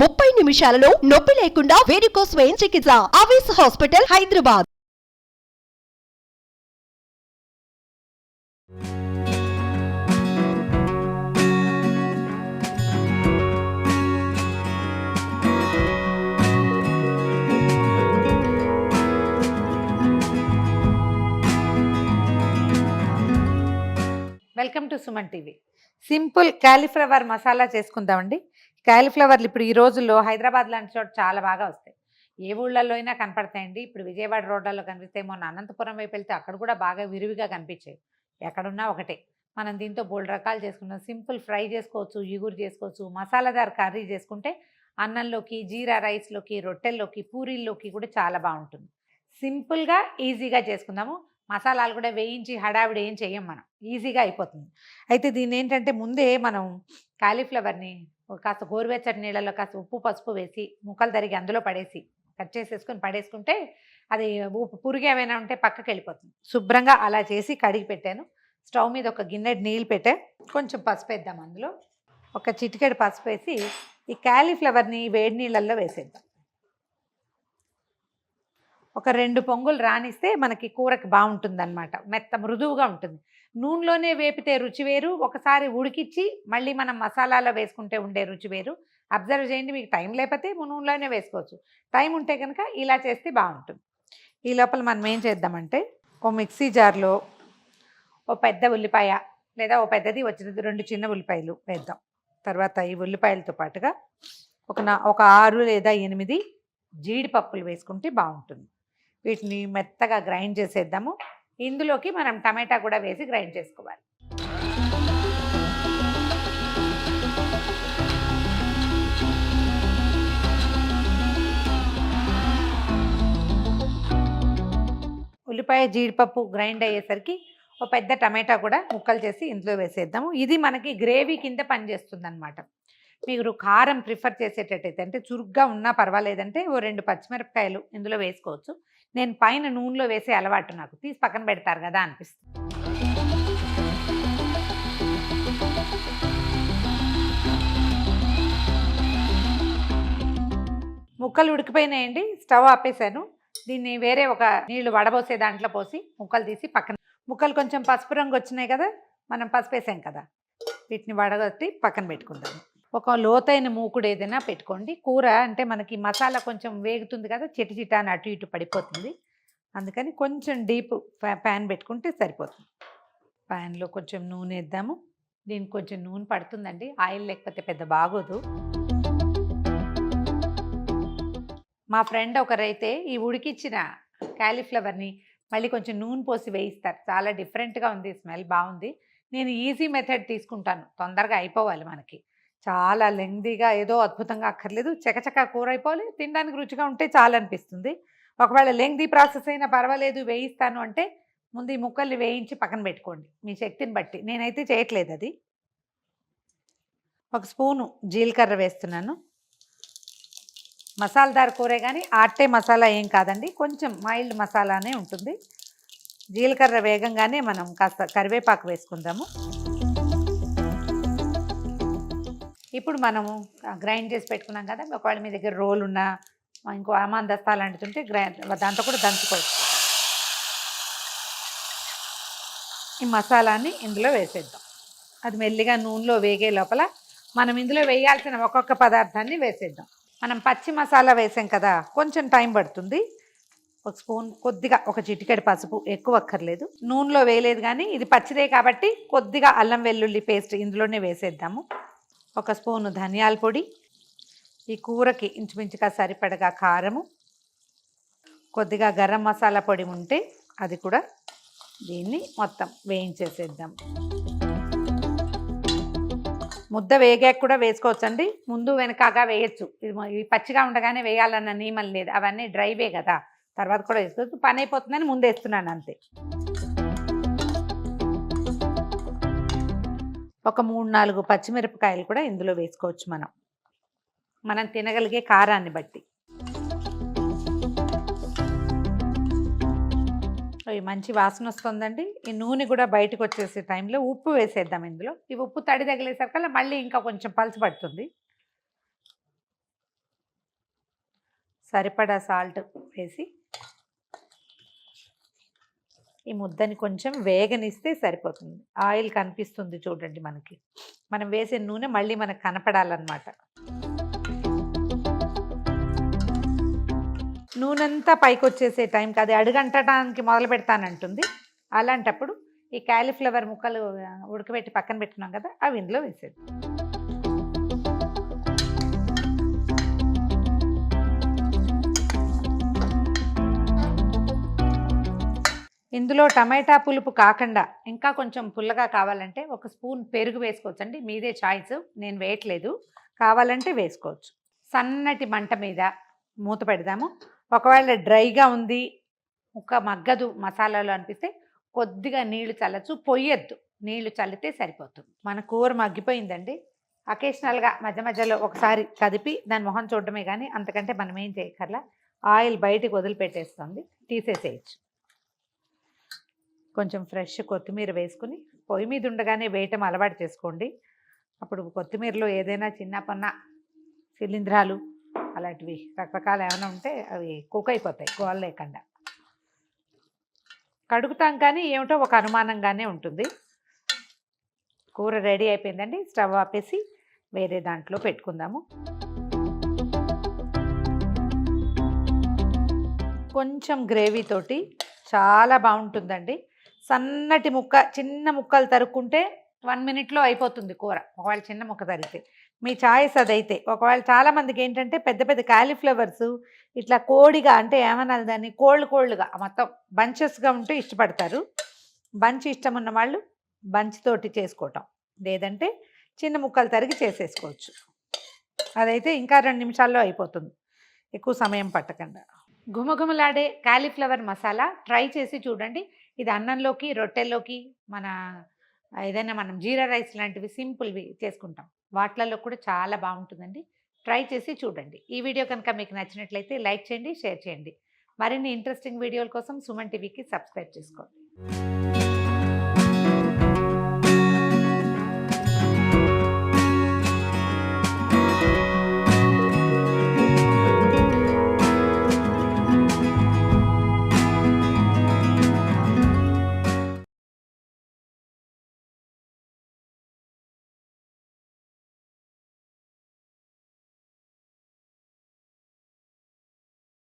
ముప్పై నిమిషాలలో నొప్పి లేకుండా వేడికోస్ స్వయం చికిత్స ఆవేశ hospital Hyderabad. Welcome to Suman TV. Simple cauliflower masala చేసుకుందామండి. కాలీఫ్లవర్లు ఇప్పుడు ఈ రోజుల్లో హైదరాబాద్ లాంటి చోట చాలా బాగా వస్తాయి. ఏ ఊళ్ళల్లో అయినా కనపడతాయండి. ఇప్పుడు విజయవాడ రోడ్లలో కనిపిస్తే మొన్న అనంతపురం వైపు వెళ్తే అక్కడ కూడా బాగా విరివిగా కనిపించాయి ఎక్కడున్నా ఒకటే. మనం దీంతో బోల్డ్ రకాలు చేసుకున్నాం. సింపుల్ ఫ్రై చేసుకోవచ్చు ఇగురు చేసుకోవచ్చు మసాలాదార్ కర్రీ చేసుకుంటే అన్నంలోకి జీరా రైస్లోకి రొట్టెల్లోకి పూరీల్లోకి కూడా చాలా బాగుంటుంది. సింపుల్గా ఈజీగా చేసుకుందాము. మసాలాలు కూడా వేయించి హడావిడి ఏం చేయం మనం. ఈజీగా అయిపోతుంది. అయితే దీన్ని ఏంటంటే ముందే మనం కాలీఫ్లవర్ని కాస్త గోరువెచ్చటి నీళ్ళలో కాస్త ఉప్పు పసుపు వేసి ముక్కలు తరిగి అందులో పడేసి కట్ చేసేసుకొని పడేసుకుంటే అది ఉప్పు పురుగు ఏమైనా ఉంటే పక్కకి వెళ్ళిపోతుంది. శుభ్రంగా అలా చేసి కడిగి పెట్టాను. స్టవ్ మీద ఒక గిన్నెడు నీళ్ళు పెట్టా. కొంచెం పసుపు వేద్దాం అందులో. ఒక చిటికెడు పసుపు వేసి ఈ క్యాలీఫ్లవర్ని వేడి నీళ్ళల్లో వేసేద్దాం. ఒక రెండు పొంగులు రానిస్తే మనకి కూరకి బాగుంటుంది అనమాట మెత్త మృదువుగా ఉంటుంది. నూనెలోనే వేపితే రుచి వేరు ఒకసారి ఉడికిచ్చి మళ్ళీ మనం మసాలాలో వేసుకుంటే ఉండే రుచి వేరు. అబ్జర్వ్ చేయండి మీకు టైం లేకపోతే నూనెలోనే వేసుకోవచ్చు. టైం ఉంటే కనుక ఇలా చేస్తే బాగుంటుంది. ఈ లోపల మనం ఏం చేద్దామంటే ఓ మిక్సీ జార్లో ఓ పెద్ద ఉల్లిపాయ లేదా ఓ పెద్దది వచ్చినది రెండు చిన్న ఉల్లిపాయలు వేద్దాం. తర్వాత ఈ ఉల్లిపాయలతో పాటుగా ఒక నా ఒక ఆరు లేదా ఎనిమిది జీడిపప్పులు వేసుకుంటే బాగుంటుంది. వీటిని మెత్తగా గ్రైండ్ చేసేద్దాము. ఇందులోకి మనం టమాటా కూడా వేసి గ్రైండ్ చేసుకోవాలి. ఉల్లిపాయ జీడిపప్పు గ్రైండ్ అయ్యేసరికి ఒక పెద్ద టమాటా కూడా ముక్కలు చేసి ఇందులో వేసేద్దాము. ఇది మనకి గ్రేవీ కింద పనిచేస్తుంది అనమాట మీరు కారం ప్రిఫర్ చేసేటట్టయితే అంటే చురుగ్గా ఉన్నా పర్వాలేదంటే ఓ రెండు పచ్చిమిరపకాయలు ఇందులో వేసుకోవచ్చు. నేను పైన నూనెలో వేసే అలవాటు నాకు. తీసి పక్కన పెడతారు కదా అనిపిస్తుంది. ముక్కలు ఉడికిపోయినాయండి. స్టవ్ ఆపేసాను దీన్ని వేరే ఒక నీళ్ళు వడబోసే దాంట్లో పోసి ముక్కలు తీసి పక్కన ముక్కలు కొంచెం పసుపు రంగు వచ్చినాయి కదా మనం పసుపు వేసాం కదా. వీటిని వడగొట్టి పక్కన పెట్టుకుందాం ఒక లోతైన మూకుడు ఏదైనా పెట్టుకోండి. కూర అంటే మనకి మసాలా కొంచెం వేగుతుంది కదా చిటి చిట అని అటు ఇటు పడిపోతుంది. అందుకని కొంచెం డీప్ ప్యాన్ పెట్టుకుంటే సరిపోతుంది. ప్యాన్లో కొంచెం నూనె వేద్దాము. దీనికి కొంచెం నూనె పడుతుందండి. ఆయిల్ లేకపోతే పెద్ద బాగోదు. మా ఫ్రెండ్ ఒకరైతే ఈ ఉడికిచ్చిన క్యాలీఫ్లవర్ని మళ్ళీ కొంచెం నూనె పోసి వేయిస్తారు. చాలా డిఫరెంట్గా ఉంది స్మెల్ బాగుంది. నేను ఈజీ మెథడ్ తీసుకుంటాను. తొందరగా అయిపోవాలి మనకి. చాలా లెంగ్దీగా ఏదో అద్భుతంగా అక్కర్లేదు. చకచక కూర అయిపోవాలి. తినడానికి రుచిగా ఉంటే చాలా అనిపిస్తుంది ఒకవేళ లెంగ్దీ ప్రాసెస్ అయినా పర్వాలేదు వేయిస్తాను అంటే ముందు ఈ ముక్కల్ని వేయించి పక్కన పెట్టుకోండి. మీ శక్తిని బట్టి. నేనైతే చేయట్లేదు అది. ఒక స్పూను జీలకర్ర వేస్తున్నాను. మసాలాదార్ కూరే కానీ ఆట్టే మసాలా ఏం కాదండి. కొంచెం మైల్డ్ మసాలానే ఉంటుంది. జీలకర్ర వేగంగానే మనం కాస్త కరివేపాకు వేసుకుందాము. ఇప్పుడు మనము గ్రైండ్ చేసి పెట్టుకున్నాం కదా ఒకవేళ మీ దగ్గర రోల్ ఉన్నా ఇంకో అమాన్ దస్తా లాంటిది గ్రైండ్ దాంతో కూడా దంచుకోవచ్చు. ఈ మసాలాని ఇందులో వేసేద్దాం. అది మెల్లిగా నూనెలో వేగే లోపల మనం ఇందులో వేయాల్సిన ఒక్కొక్క పదార్థాన్ని వేసేద్దాం. మనం పచ్చి మసాలా వేసాం కదా కొంచెం టైం పడుతుంది. ఒక స్పూన్ కొద్దిగా ఒక చిటికెడు పసుపు ఎక్కువ అక్కర్లేదు. నూనెలో వేయలేదు కానీ ఇది పచ్చిదే కాబట్టి కొద్దిగా అల్లం వెల్లుల్లి పేస్ట్ ఇందులోనే వేసేద్దాము. ఒక స్పూను ధనియాల పొడి ఈ కూరకి ఇంచుమించుగా సరిపడగా కారము కొద్దిగా గరం మసాలా పొడి ఉంటే అది కూడా దీన్ని మొత్తం వేయించేసేద్దాం. ముద్ద వేగాక కూడా వేసుకోవచ్చండి. ముందు వెనకగా వేయచ్చు. ఇది పచ్చిగా ఉండగానే వేయాలన్న నియమం లేదు. అవన్నీ డ్రైవే కదా. తర్వాత కూడా వేసుకోవచ్చు. పని అయిపోతుందని ముందు వేస్తున్నాను అంతే. ఒక మూడు నాలుగు పచ్చిమిరపకాయలు కూడా ఇందులో వేసుకోవచ్చు మనం. మనం తినగలిగే కారాన్ని బట్టి. అవి మంచి వాసన వస్తుందండి. ఈ నూనె కూడా బయటకు వచ్చేసే టైంలో ఉప్పు వేసేద్దాం ఇందులో. ఈ ఉప్పు తడి తగిలేసరికల్లా మళ్ళీ ఇంకా కొంచెం పలుచబడుతుంది సరిపడా సాల్ట్ వేసి ఈ ముద్దని కొంచెం వేగనిస్తే సరిపోతుంది. ఆయిల్ కనిపిస్తుంది చూడండి మనకి. మనం వేసే నూనె మళ్ళీ మనకు కనపడాలన్నమాట. నూనెంతా పైకి వచ్చేసే టైంకి అది అడుగంటడానికి మొదలు పెడతానంటుంది. అలాంటప్పుడు ఈ క్యాలీఫ్లవర్ ముక్కలు ఉడకబెట్టి పక్కన పెట్టినాం కదా అవి ఇందులో వేసేది ఇందులో టమాటా పులుపు కాకుండా ఇంకా కొంచెం పుల్లగా కావాలంటే ఒక స్పూన్ పెరుగు వేసుకోవచ్చండి. మీదే చాయిస్ నేను వేయట్లేదు. కావాలంటే వేసుకోవచ్చు. సన్నటి మంట మీద మూత పెడదాము. ఒకవేళ డ్రైగా ఉంది ఒక మగ్గదు మసాలాలు అనిపిస్తే కొద్దిగా నీళ్ళు చల్లచ్చు. పొయ్యొద్దు. నీళ్ళు చల్లితే సరిపోతుంది. మన కూర మగ్గిపోయిందండి. అకేషనల్గా మధ్య మధ్యలో ఒకసారి కదిపి దాని మొహం చూడడమే కానీ అంతకంటే మనం ఏం చేయక్కర్లా. ఆయిల్ బయటికి వదిలిపెట్టేస్తుంది. తీసేసేయచ్చు. కొంచెం ఫ్రెష్ కొత్తిమీర వేసుకుని పొయ్యి మీద ఉండగానే వేయటం అలవాటు చేసుకోండి. అప్పుడు కొత్తిమీరలో ఏదైనా చిన్న పన్న శిలీంధ్రాలు అలాంటివి రకరకాలు ఏమైనా ఉంటే అవి కుక్ అయిపోతాయి గోల లేకుండా. కడుగుతాం కానీ ఏమిటో ఒక అనుమానంగానే ఉంటుంది. కూర రెడీ అయిపోయిందండి స్టవ్ ఆపేసి వేరే దాంట్లో పెట్టుకుందాము. కొంచెం గ్రేవీ తోటి చాలా బాగుంటుందండి. సన్నటి ముక్క చిన్న ముక్కలు తరుక్కుంటే వన్ మినిట్లో అయిపోతుంది కూర. ఒకవేళ చిన్న ముక్క తరిగితే. మీ చాయిస్ అదైతే. ఒకవేళ చాలామందికి ఏంటంటే పెద్ద పెద్ద కాలీఫ్లవర్స్ ఇట్లా కోడిగా అంటే ఏమనాలి దాన్ని? కోళ్ళు కోళ్ళుగా. మొత్తం బంచెస్గా ఉంటే ఇష్టపడతారు. బంచ్ ఇష్టం ఉన్న వాళ్ళు బంచ్ తోటి చేసుకోవటం. లేదంటే చిన్న ముక్కలు తరిగి చేసేసుకోవచ్చు. అదైతే ఇంకా రెండు నిమిషాల్లో అయిపోతుంది. ఎక్కువ సమయం పట్టకుండా. గుమగుమలాడే కాలీఫ్లవర్ మసాలా ట్రై చేసి చూడండి. ఇది అన్నంలోకి రొట్టెల్లోకి మన ఏదైనా మనం జీరా రైస్ లాంటివి సింపుల్వి చేసుకుంటాం. వాటిలలో కూడా చాలా బాగుంటుందండి. ట్రై చేసి చూడండి. ఈ వీడియో కనుక మీకు నచ్చినట్లయితే లైక్ చేయండి షేర్ చేయండి. మరిన్ని ఇంట్రెస్టింగ్ వీడియోల కోసం సుమన్ టీవీకి సబ్స్క్రైబ్ చేసుకోండి.